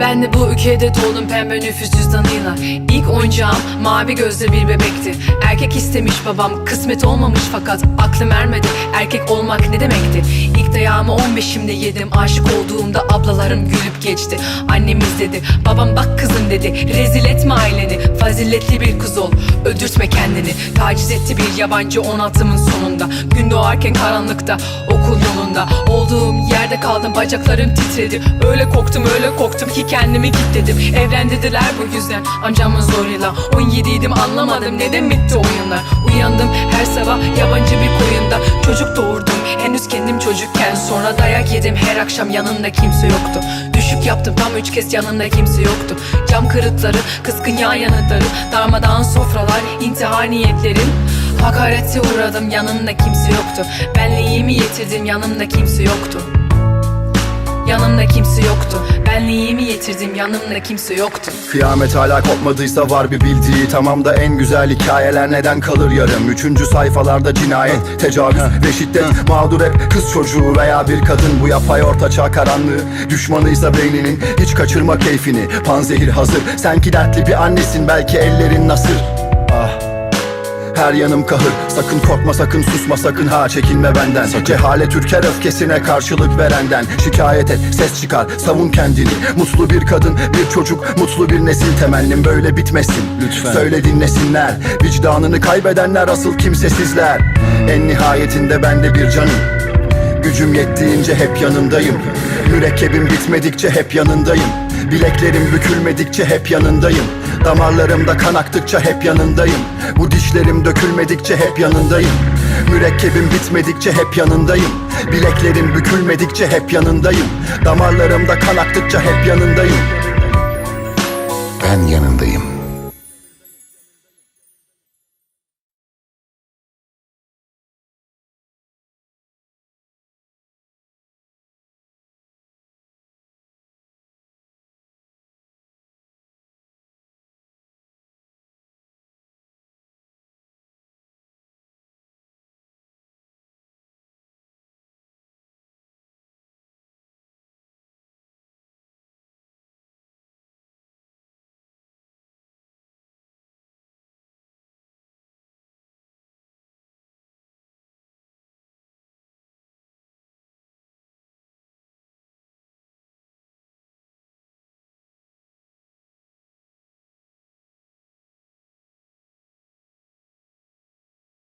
Ben de bu ülkede doğdum pembe nüfus cüzdanıyla. İlk oyuncağım mavi gözlü bir bebekti. Erkek istemiş babam kısmet olmamış fakat aklım ermedi. Erkek olmak ne demekti? İlk dayağımı 15'imde yedim. Aşık olduğumda ablalarım gülüp geçti. Annem izledi babam bak kızım dedi. Rezil etme aileni faziletli bir kız ol. Öldürtme kendini. Taciz etti bir yabancı 16'mın sonunda. Gün doğarken karanlıkta okul yolunda. Olduğum yerde kaldım bacaklarım titredi. Öyle korktum öyle korktum ki kendimi kilitledim. Evlen dediler bu yüzden amcamın zoruyla. 17'ydim anlamadım neden bitti oyunlar Uyandım her sabah yabancı bir koyunda. Çocuk henüz kendim çocukken Sonra dayak yedim. Her akşam yanında kimse yoktu. Düşük yaptım tam üç kez yanında kimse yoktu. Cam kırıkları kızgın yağ yanıkları Darmadağın sofralar intihar niyetlerim Hakarete uğradım yanımda kimse yoktu. Benliğimi yitirdim yanımda kimse yoktu Yanımda kimse yoktu. Benliğimi yitirdim? Yanımda kimse yoktu. Kıyamet hala kopmadıysa var bir bildiği. Tamam da en güzel hikayeler neden kalır yarım Üçüncü sayfalarda cinayet, tecavüz ve şiddet Mağdur hep kız çocuğu veya bir kadın. Bu yapay ortaçağ karanlığı. Düşmanıysa beyninin hiç kaçırma keyfini. Panzehir hazır. Senki dertli bir annesin. Belki ellerin nasır her yanım kahır. Sakın korkma sakın susma sakın ha çekinme benden. Cehalet ürker öfkesine karşılık verenden. Şikayet et ses çıkar savun kendini. Mutlu bir kadın bir çocuk mutlu bir nesil. Temennim böyle bitmesin. Lütfen. Söyle dinlesinler. Vicdanını kaybedenler asıl kimsesizler. En nihayetinde ben de bir canım. Gücüm yettiğince hep yanındayım. Mürekkebim bitmedikçe hep yanındayım. Bileklerim bükülmedikçe hep yanındayım Damarlarımda kan aktıkça hep yanındayım. Bu dişlerim dökülmedikçe hep yanındayım. Mürekkebim bitmedikçe hep yanındayım. Bileklerim bükülmedikçe hep yanındayım. Damarlarımda kan aktıkça hep yanındayım. Ben yanındayım.